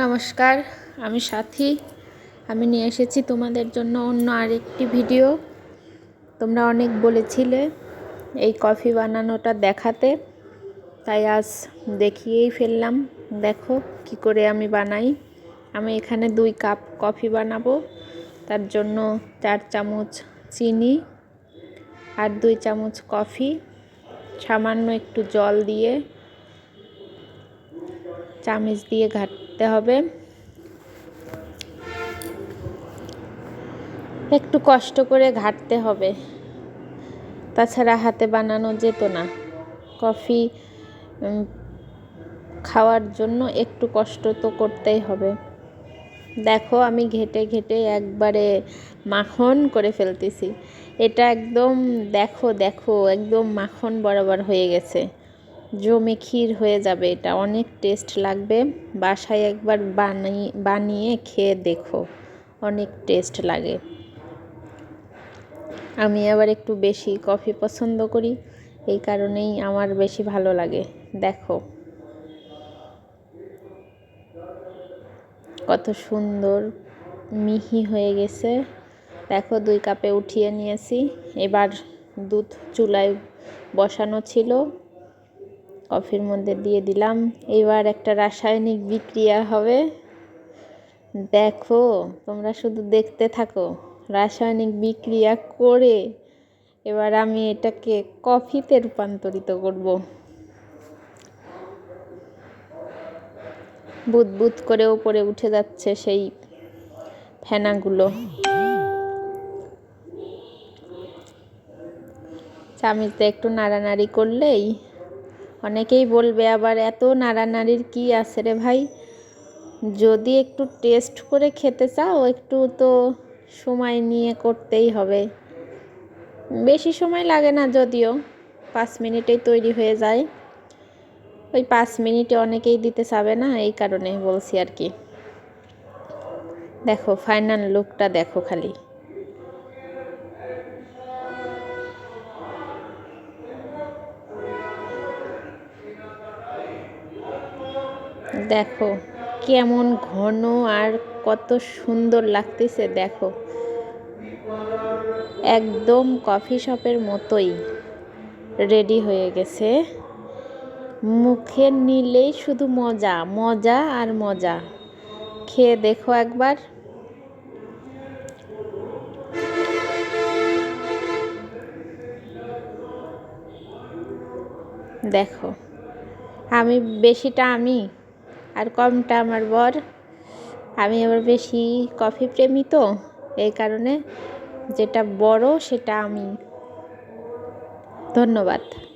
নমস্কার, আমি সাথী। আমি নিয়ে এসেছি তোমাদের জন্য অন্য আরেকটি ভিডিও। তোমরা অনেক বলেছিলে এই কফি বানানোটা দেখাতে, তাই আজ দেখিয়েই ফেললাম। দেখো কি করে আমি বানাই। আমি এখানে দুই কাপ কফি বানাবো, তার জন্য চার চামচ চিনি আর দুই চামচ কফি, সামান্য একটু জল দিয়ে, চামচ দিয়ে ঘাটতে হবে। একটু কষ্ট করে ঘাটতে হবে। তাছাড়া হাতে বানানো যেত না। কফি খাওয়ার জন্য একটু কষ্ট তো করতেই হবে। দেখো আমি ঘেটে ঘেটে একবারে মাখন করে ফেলতেছি। এটা একদম দেখো দেখো, একদম মাখন বরাবর হয়ে গেছে। জমে ক্ষীর হয়ে যাবে এটা। অনেক টেস্ট লাগবে। বাসায় একবার বানিয়ে বানিয়ে খেয়ে দেখো। অনেক টেস্ট লাগে। আমি আবার একটু বেশি কফি পছন্দ করি। এই কারণেই আমার বেশি ভালো লাগে। দেখো। কত সুন্দর মিহি হয়ে গেছে। দেখো, দুই কাপে উঠিয়ে নিয়েছি। এবার দুধ চুলায় বসানো ছিল। কফির মধ্যে দিয়ে দিলাম। এবার একটা রাসায়নিক বিক্রিয়া হবে। দেখো, তোমরা শুধু দেখতে থাকো, রাসায়নিক বিক্রিয়া করে এবার আমি এটাকে কফিতে রূপান্তরিত করব। বুদবুদ করে উপরে উঠে যাচ্ছে সেই ফেনাগুলো। চামিচতে একটু নাড়ানাড়ি করলেই অনেকেই বলবে, আবার এত নাড়ানাড়ির কি আছে রে ভাই? যদি একটু টেস্ট করে খেতে চাও, একটু তো সময় নিয়ে করতেই হবে। বেশি সময় লাগে না যদিও, পাঁচ মিনিটেই তৈরি হয়ে যায়। ওই পাঁচ মিনিটে অনেকেই দিতে চাবে না, এই কারণে বলছি আর কি। দেখো, ফাইনাল লুকটা দেখো খালি। দেখো, কেমন ঘন আর কত সুন্দর লাগতেছে, দেখো। একদম কফি শপের মতোই রেডি হয়ে গেছে। মুখে নিলেই শুধু মজা মজা আর মজা। খেয়ে দেখো একবার। দেখো, আমি বেশিটা আমি আর কমটা আমার বর। আমি আবার বেশি কফি প্রেমী তো, এই কারণে যেটা বড় সেটা আমি। ধন্যবাদ।